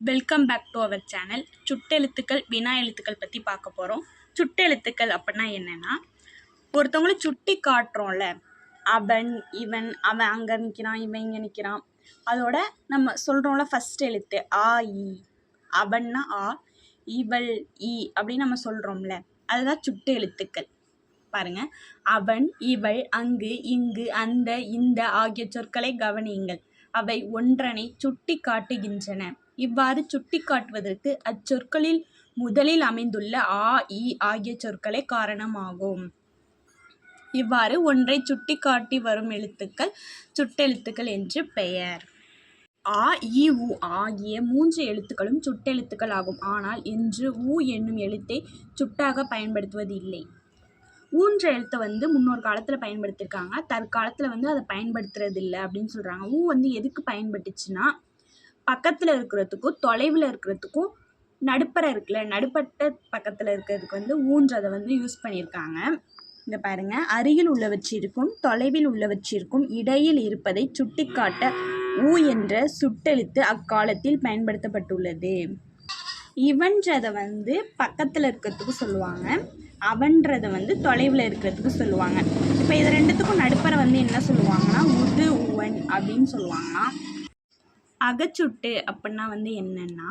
Welcome back to our channel சுட்டெழுத்துக்கள் வினா எழுத்துக்கள் பற்றி பார்க்க போகிறோம் சுட்டெழுத்துக்கள் அப்படின்னா என்னென்னா ஒருத்தவங்கள சுட்டி காட்டுறோம்ல. அவன் இவன் அவன் அங்கே நிற்கிறான் இவன் இங்கே நிற்கிறான் அதோட நம்ம சொல்கிறோம்ல ஃபஸ்ட் எழுத்து ஆ இ. அவன்னா ஆ இவள் இ அப்படின்னு நம்ம சொல்கிறோம்ல அதுதான் சுட்டு எழுத்துக்கள் பாருங்க. அவன் இவள் அங்கு இங்கு அந்த இந்த ஆகிய சொற்களை கவனியுங்கள். அவை ஒன்றனை சுட்டி காட்டுகின்றன. இவ்வாறு சுட்டி காட்டுவதற்கு அச்சொற்களில் முதலில் அமைந்துள்ள ஆ இ ஆகிய சொற்களே காரணமாகும். இவ்வாறு ஒன்றை சுட்டிக்காட்டி வரும் எழுத்துக்கள் சுட்டெழுத்துக்கள் என்று பெயர். ஆ இ உ ஆகிய மூன்று எழுத்துக்களும் சுட்டெழுத்துக்கள் ஆகும் ஆனால் இன்று உ என்னும் எழுத்தை சுட்டாக பயன்படுத்துவது இல்லை ஊன்ற எழுத்தை வந்து முன்னொரு காலத்தில் பயன்படுத்தியிருக்காங்க தற்காலத்தில் வந்து அதை பயன்படுத்துறது இல்லை அப்படின்னு சொல்கிறாங்க ஊ வந்து எதுக்கு பயன்பட்டுச்சுன்னா பக்கத்தில் இருக்கிறதுக்கும் தொலைவில் இருக்கிறதுக்கும் நடுப்பற இருக்குல்ல நடுப்பட்ட பக்கத்தில் இருக்கிறதுக்கு வந்து ஊன்றதை வந்து யூஸ் பண்ணியிருக்காங்க. இங்கே பாருங்கள் அருகில் உள்ளவற்றிற்கும் தொலைவில் உள்ளவற்றிற்கும் இடையில் இருப்பதை சுட்டிக்காட்ட ஊ என்ற சுட்டெழுத்து அக்காலத்தில் பயன்படுத்தப்பட்டுள்ளது. இவன்றதை வந்து பக்கத்தில் இருக்கிறதுக்கு சொல்லுவாங்க அவன்றதை வந்து தொலைவில் இருக்கிறதுக்கு சொல்லுவாங்க. இப்போ இது ரெண்டுத்துக்கும் நடுப்பற வந்து என்ன சொல்லுவாங்கன்னா உது உவன் அப்படின்னு சொல்லுவாங்கன்னா அகச்சுட்டு அப்படின்னா வந்து என்னென்னா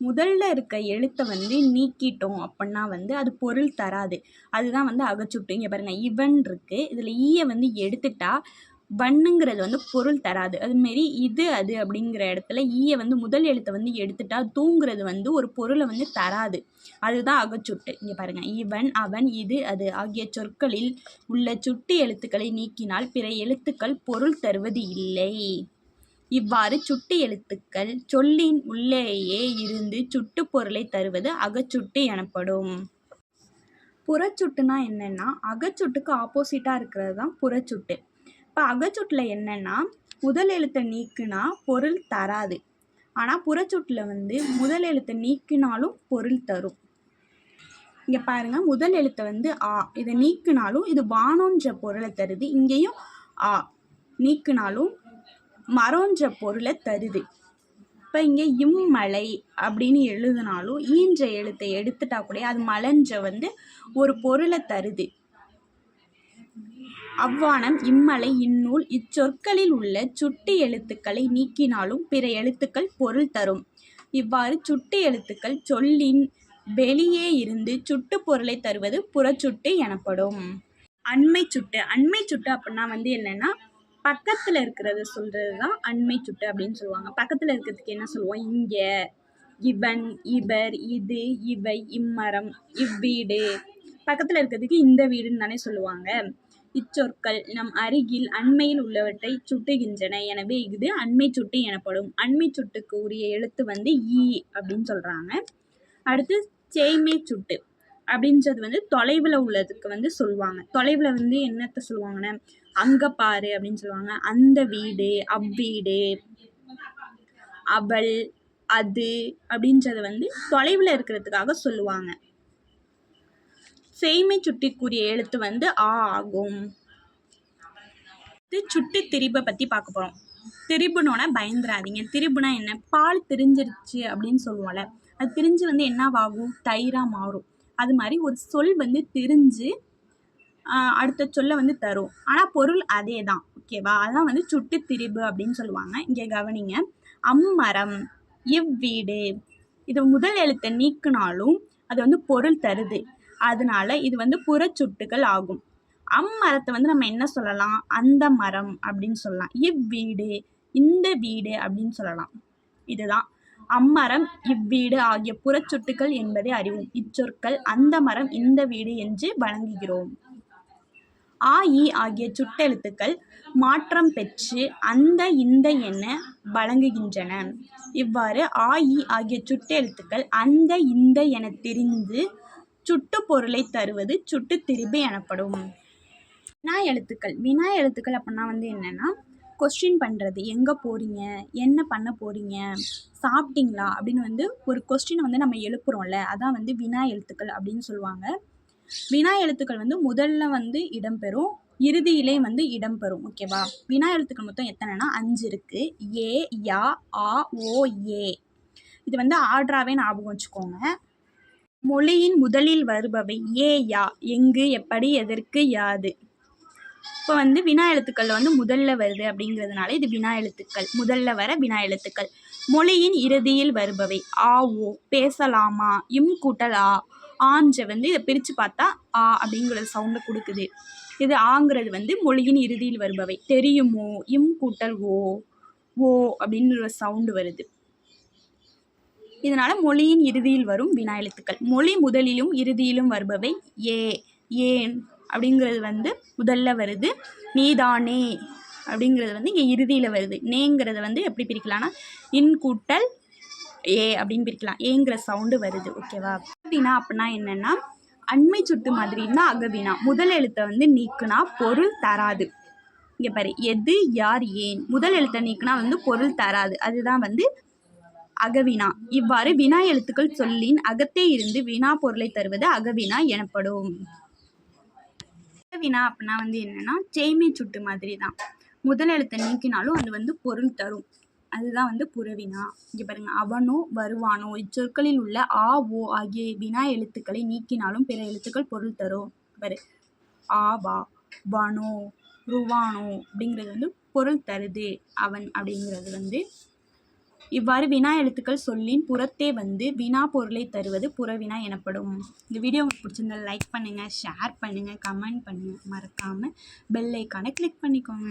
முதல்ல இருக்க எழுத்தை வந்து நீக்கிட்டோம் அப்படின்னா வந்து அது பொருள் தராது. அதுதான் வந்து அகச்சுட்டு. இங்கே பாருங்கள் இவன் இருக்குது இதில் ஈயை வந்து எடுத்துட்டா வண்ணுங்கிறது வந்து பொருள் தராது. அதுமாரி இது அது அப்படிங்கிற இடத்துல ஈயை வந்து முதல் எழுத்தை வந்து எடுத்துட்டா தூங்கிறது வந்து ஒரு பொருளை வந்து தராது. அதுதான் அகச்சுட்டு. இங்கே பாருங்கள் இவன் அவன் இது அது ஆகிய சொற்களில் உள்ள சுட்டு எழுத்துக்களை நீக்கினால் பிற எழுத்துக்கள் பொருள் தருவது இல்லை. இவ்வாறு சுட்டு எழுத்துக்கள் சொல்லின் உள்ளேயே இருந்து சுட்டு பொருளை தருவது அகச்சுட்டு எனப்படும். புறச்சுட்டுனா என்னென்னா அகச்சுட்டுக்கு ஆப்போசிட்டாக இருக்கிறது தான் புறச்சுட்டு. இப்போ அகச்சுட்டில் என்னென்னா முதல் எழுத்தை நீக்குனா பொருள் தராது. ஆனால் புறச்சுட்டில் வந்து முதல் எழுத்தை நீக்கினாலும் பொருள் தரும். இங்கே பாருங்கள் முதல் எழுத்தை வந்து ஆ இதை நீக்கினாலும் இது வானோன்ற பொருளை தருது. இங்கேயும் ஆ நீக்கினாலும் மரோன்ற பொருளை தருது. இப்போ இங்கே இம்மலை அப்படின்னு எழுதினாலும் ஈன்ற எழுத்தை எடுத்துட்டா கூட அது மலன்ற வந்து ஒரு பொருளை தருது. அவ்வானம் இம்மலை இந்நூல் இச்சொற்களில் உள்ள சுட்டி எழுத்துக்களை நீக்கினாலும் பிற எழுத்துக்கள் பொருள் தரும். இவ்வாறு சுட்டி எழுத்துக்கள் சொல்லின் வெளியே இருந்து சுட்டு பொருளை தருவது புறச்சுட்டு எனப்படும். அண்மை சுட்டு அண்மை சுட்டு அப்படின்னா வந்து என்னென்னா பக்கத்தில் இருக்கிறத சொல்கிறது தான் அண்மை சுட்டு அப்படின்னு சொல்லுவாங்க. பக்கத்தில் இருக்கிறதுக்கு என்ன சொல்லுவோம்? இங்கே இவன் இவர் இது இவை இம்மரம் இவ்வீடு. பக்கத்தில் இருக்கிறதுக்கு இந்த வீடுன்னு தானே சொல்லுவாங்க. இச்சொற்கள் நம் அருகில் அண்மையில் உள்ளவற்றை சுட்டுகின்றன. எனவே இது அண்மை சுட்டு எனப்படும். அண்மை சுட்டுக்கு உரிய எழுத்து வந்து ஈ அப்படின்னு சொல்கிறாங்க அடுத்து சேய்மை சுட்டு. அப்படின்றது வந்து தொலைவில் உள்ளதுக்கு வந்து சொல்லுவாங்க. தொலைவில் வந்து என்னத்தை சொல்லுவாங்கன்னா அங்கே பாரு அப்படின்னு சொல்லுவாங்க. அந்த வீடு அவ்வீடு அவள் அது அப்படின்றத வந்து தொலைவில் இருக்கிறதுக்காக சொல்லுவாங்க. செய்மை சுட்டிக்குரிய எழுத்து வந்து ஆ ஆகும். இது சுட்டி திரிபை பற்றி பார்க்க போகிறோம் திரிபுனோட பயந்துராதீங்க. திரிபுனா என்ன? பால் திரிஞ்சிருச்சு அப்படின்னு சொல்லுவோம்ல. அது திரிஞ்சு வந்து என்னவாகும்? தயிராக மாறும். அது மாதிரி ஒரு சொல் வந்து தெரிஞ்சு அடுத்த சொல்லை வந்து தரும். ஆனால் பொருள் அதே தான் ஓகேவா அதான் வந்து சுட்டு திரிபு அப்படின்னு சொல்லுவாங்க. இங்கே கவனிங்க. அம்மரம் இவ்வீடு இது முதல் எழுத்தை நீக்கினாலும் அது வந்து பொருள் தருது. அதனால இது வந்து புற சுட்டுகள் ஆகும். அம்மரத்தை வந்து நம்ம என்ன சொல்லலாம்? அந்த மரம் அப்படின்னு சொல்லலாம். இவ்வீடு இந்த வீடு அப்படின்னு சொல்லலாம். இதுதான். அம்மரம் இவ்வீடு ஆகிய புறச்சொட்டுக்கள் என்பதை அறிவோம். இச்சொற்கள் அந்த மரம் இந்த வீடு என்று வழங்குகிறோம். ஆ இ ஆகிய சுட்டெழுத்துக்கள் மாற்றம் பெற்று அந்த இந்த என வழங்குகின்றன. இவ்வாறு ஆ இ ஆகிய சுட்டெழுத்துக்கள் அந்த இந்த என தெரிந்து சுட்டு பொருளை தருவது சுட்டு திரிபு எனப்படும். வினா எழுத்துக்கள். வினா எழுத்துக்கள் அப்படின்னா வந்து என்னென்னா கொஸ்டின் பண்ணுறது எங்கே போகிறீங்க என்ன பண்ண போகிறீங்க சாப்பிட்டீங்களா? அப்படின்னு வந்து ஒரு கொஸ்டினை வந்து நம்ம எழுப்புகிறோம்ல அதான் வந்து வினா எழுத்துக்கள் அப்படின்னு சொல்லுவாங்க. வினா எழுத்துக்கள் வந்து முதல்ல வந்து இடம்பெறும் இறுதியிலே வந்து இடம்பெறும் ஓகேவா வினா எழுத்துக்கள் மொத்தம் எத்தனைனா அஞ்சு இருக்குது ஏ யா ஆ ஓ ஏ. இது வந்து ஆர்டராகவே ஞாபகம் வச்சுக்கோங்க. மொழியின் முதலில் வருபவை ஏ யா. எங்கு எப்படி எதற்கு யாது. இப்போ வந்து வினா எழுத்துக்களில் வந்து முதல்ல வருது அப்படிங்கிறதுனால இது வினா எழுத்துக்கள். முதல்ல வர வினா எழுத்துக்கள். மொழியின் இறுதியில் வருபவை. ஆ ஓ பேசலாமா இம் கூட்டல் ஆ ஆஞ்ச வந்து இதை பிரித்து பார்த்தா ஆ அப்படிங்கிற சவுண்டை கொடுக்குது. இது ஆங்கிறது வந்து மொழியின் இறுதியில் வருபவை. தெரியுமோ இம் கூட்டல் ஓ ஓ அப்படின்னு ஒரு சவுண்டு வருது. இதனால் மொழியின் இறுதியில் வரும் வினா எழுத்துக்கள். மொழி முதலிலும் இறுதியிலும் வருபவை ஏ ஏன் அப்படிங்கிறது வந்து முதல்ல வருது நீதானே அப்படிங்கிறது வந்து இங்கே இறுதியில் வருது. நேங்கிறத வந்து எப்படி பிரிக்கலாம்னா இன் கூட்டல் ஏ அப்படின்னு பிரிக்கலாம். ஏங்கிற சவுண்டு வருது ஓகேவா அப்படின்னா அப்படின்னா என்னென்னா அண்மை சுட்டு மாதிரி தான் அகவினா முதல் எழுத்தை வந்து நீக்குனா பொருள் தராது. இங்கே பாரு எது யார் ஏன்? முதல் எழுத்தை நீக்குனா வந்து பொருள் தராது. அதுதான் வந்து அகவினா. இவ்வாறு வினா எழுத்துக்கள் சொல்லின் அகத்தே இருந்து வினா பொருளை தருவது அகவினா எனப்படும். வினா அப்படின்னா வந்து என்னன்னா செய்மை சுட்டு மாதிரி தான் முதல் எழுத்தை நீக்கினாலும் அது வந்து பொருள் தரும். அதுதான் வந்து புறவினா. இங்கே பாருங்க அவனோ வருவானோ இச்சொற்களில் உள்ள ஆ ஓ ஆகிய வினா எழுத்துக்களை நீக்கினாலும் பிற எழுத்துக்கள் பொருள் தரும். பாரு. ஆவா வனோ ருவானோ அப்படிங்கிறது வந்து பொருள் தருது அவன் அப்படிங்கிறது வந்து இவ்வாறு வினா எழுத்துக்கள் சொல்லின் புறத்தே வந்து வினா பொருளை தருவது புறவினா எனப்படும். இந்த வீடியோ உங்களுக்கு பிடிச்சிருந்தா லைக் பண்ணுங்கள் ஷேர் பண்ணுங்கள் கமெண்ட் பண்ணுங்கள் மறக்காமல் பெல் ஐக்கானை கிளிக் பண்ணிக்கோங்க.